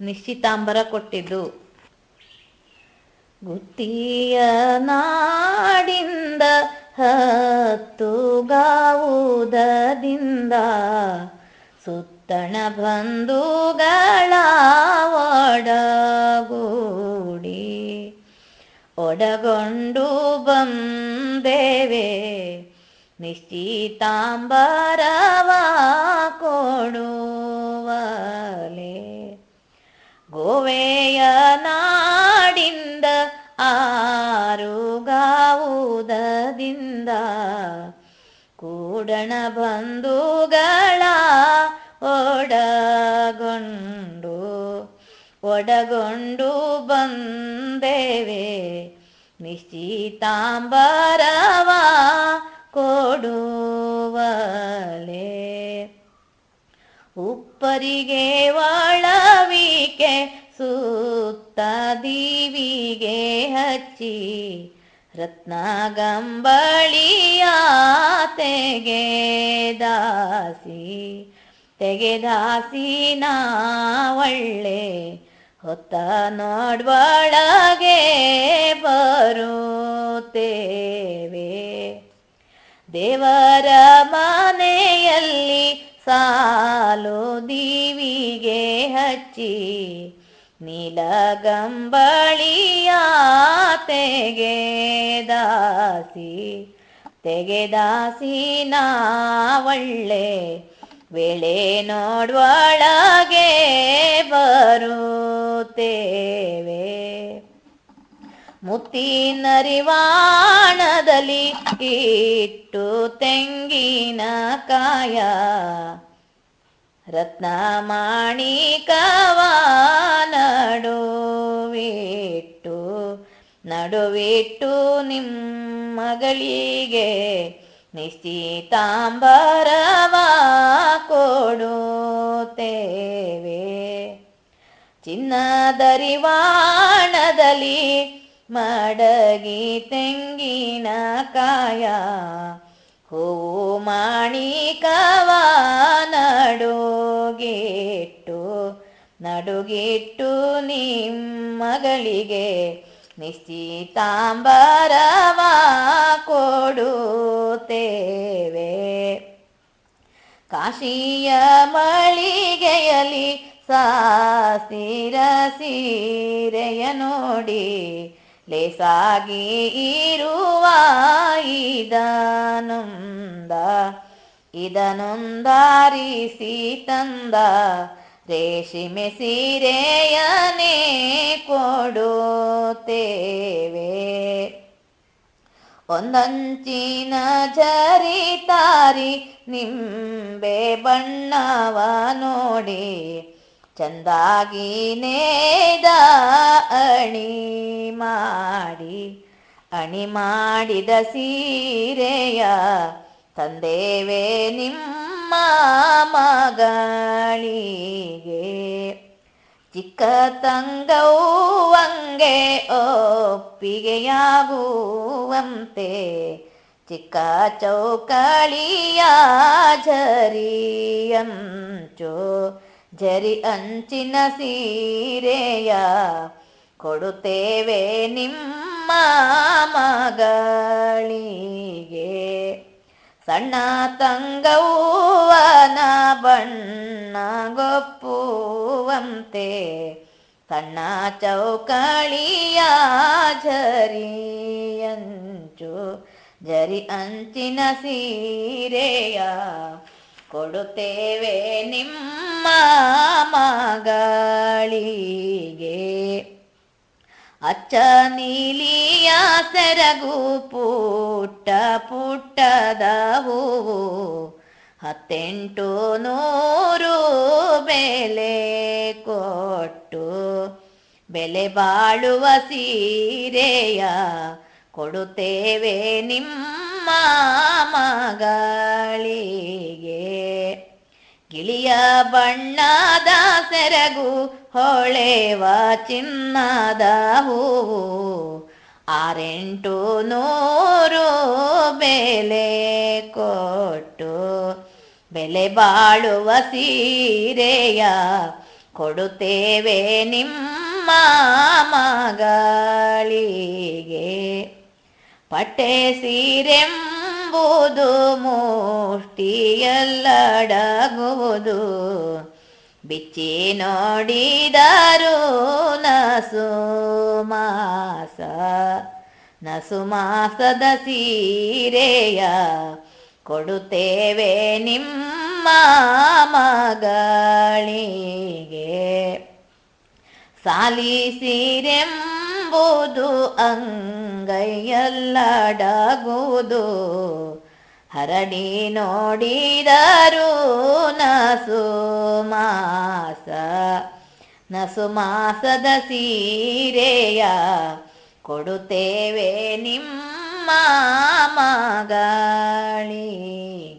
ನಿಶ್ಚಿತಾಂಬರ ಕೊಟ್ಟಿದ್ದು. ಗುತ್ತಿಯ ನಾಡಿಂದ ಹತ್ತು ಗಾವುದದಿಂದ ಸುತ್ತಣ ಬಂಧುಗಳ ಒಡಗೂಡಿ. ಒಡಗೊಂಡು ಬಂದೇವೆ ನಿಶ್ಚಿತಾಂಬರವ ಕೊಡುವಲೆ. ಗೋವೆಯ ನಾಡಿಂದ ಆರುಗಾವುದದಿಂದ ಕೂಡಣ ಬಂಧುಗಳ ಒಡಗೊಂಡು ಒಡಗೊಂಡು ಬಂದೇವೆ. ನಿಶ್ಚಿತಾಂಬರವ ಕೊಡುವಲೆ. ಉಪ್ಪರಿಗೆ ಹಚ್ಚಿ ರತ್ನಗಂಬಳಿಯ ತೆಗೆದಾಸಿ ನಾ ಒಳ್ಳೆ ಹೊತ್ತ ನೋಡ್ಬಳಗೆ ಬರುತ್ತೇವೆ. ದೇವರ ಮನೆಯಲ್ಲಿ ಸಾಲು ದೀವಿಗೆ ಹಚ್ಚಿ ನೀಲಗಂಬಳಿಯ ತೆಗೆದಾಸಿ ತೆಗೆದಾಸಿ ನಾ ಒಳ್ಳೆ ವೇಳೆ ನೋಡ್ವಳಗೆ ಬರುತ್ತೇವೆ. ಮುತ್ತಿನರಿವಾಣದಲ್ಲಿ ಇಟ್ಟು ತೆಂಗಿನ ಕಾಯ ನಡುವಿಟ್ಟು ನಡುವಿಟ್ಟು ನಿಮ್ಮಗಳಿಗೆ ನಿಶ್ಚಿತಾಂಬರವ ಕೊಡುತ್ತೇವೆ. ಚಿನ್ನದರಿವಾಣದಲ್ಲಿ ಮಡಗಿ ತೆಂಗಿನ ಕಾಯ ಹೂವು ನಡುಗಿಟ್ಟು ನಡುಗಿಟ್ಟು ನಿಮ್ಮಗಳಿಗೆ ನಿಶ್ಚಿತಾಂಬರವ ಕೊಡುತ್ತೇವೆ. ಕಾಶಿಯ ಮಳಿಗೆಯಲ್ಲಿ ಸಾಸಿರ ಸೀರೆಯ ನೋಡಿ ಲೇಸಾಗಿ ಇರುವ ಇದನೊಂದ ಇದನೊಂದಾರಿಸಿ ತಂದ ರೇಷಿಮೆ ಸೀರೆಯನೇ ಕೊಡುತ್ತೇವೆ. ಒಂದಂಚಿನ ಜರಿತಾರಿ ನಿಂಬೆ ಬಣ್ಣವ ನೋಡಿ ಚಂದಾಗಿ ನೇದ ಅಣಿ ಮಾಡಿ, ಅಣಿ ಮಾಡಿದ ಸೀರೆಯ ತಂದೇವೆ ನಿಮ್ಮ ಮಗಳಿಗೆ. ಚಿಕ್ಕ ತಂಗವಂಗೆ ಒಪ್ಪಿಗೆಯಾಗುವಂತೆ, ಚಿಕ್ಕ ಚೌಕಳಿಯ ಝರಿಯಂಚು ಜರಿ ಅಂಚಿನ ಸೀರೆಯ ಕೊಡುತ್ತೇವೆ ನಿಮ್ಮ ಮಗಳಿಗೆ. ಸಣ್ಣ ತಂಗವನ ಬಣ್ಣ ಗೊಪ್ಪುವಂತೆ, ಸಣ್ಣ ಚೌಕಳಿಯ ಅಂಚು ಜರಿ ಅಂಚಿನ ಸೀರೆಯ ಕೊಡುತ್ತೇವೆ ನಿಮ್ಮ ಮಗಳಿಗೆ. ಅಚ್ಚ ನೀಲಿಯ ಸೆರಗು ಪುಟ್ಟ ಪುಟ್ಟದ ಹೂವು ಹತ್ತೆಂಟು ನೂರು ಬೆಲೆ ಕೊಟ್ಟು ಬೆಲೆ ಬಾಳುವ ಸೀರೆಯ ಕೊಡುತ್ತೇವೆ ನಿಮ್ಮ ಮಗಳಿಗೆ. ಗಿಳಿಯ ಬಣ್ಣದ ಸೆರಗು ಹೊಳೆವ ಚಿನ್ನದ ಹೂವು. ಆರೆಂಟು ನೂರು ಬೆಲೆ ಕೊಟ್ಟು ಬೆಲೆ ಬಾಳುವ ಸೀರೆಯ ಕೊಡುತ್ತೇವೆ ನಿಮ್ಮ ಮಗಳಿಗೆ. ಪಟ್ಟೆ ಸೀರೆಂಬುದು ಮೂರ್ತಿಯಲ್ಲಡಗುವುದು. ಬಿಚ್ಚಿ ನೋಡಿದರು ನಸು ಮಾಸ ನಸು ಮಾಸದ ಸೀರೆಯ ಕೊಡುತ್ತೇವೆ ನಿಮ್ಮ ಮಗಳಿಗೆ. ಸಾಲಿಸಿರೆಂಬುದು ಅಂಗೈಯಲ್ಲಡಗುವುದು. ಹರಡಿ ನೋಡಿದರು ನಸು ಮಾಸ ನಸು ಮಾಸದ ಸೀರೆಯ ಕೊಡುತ್ತೇವೆ ನಿಮ್ಮ ಮಗಳಿಗೆ.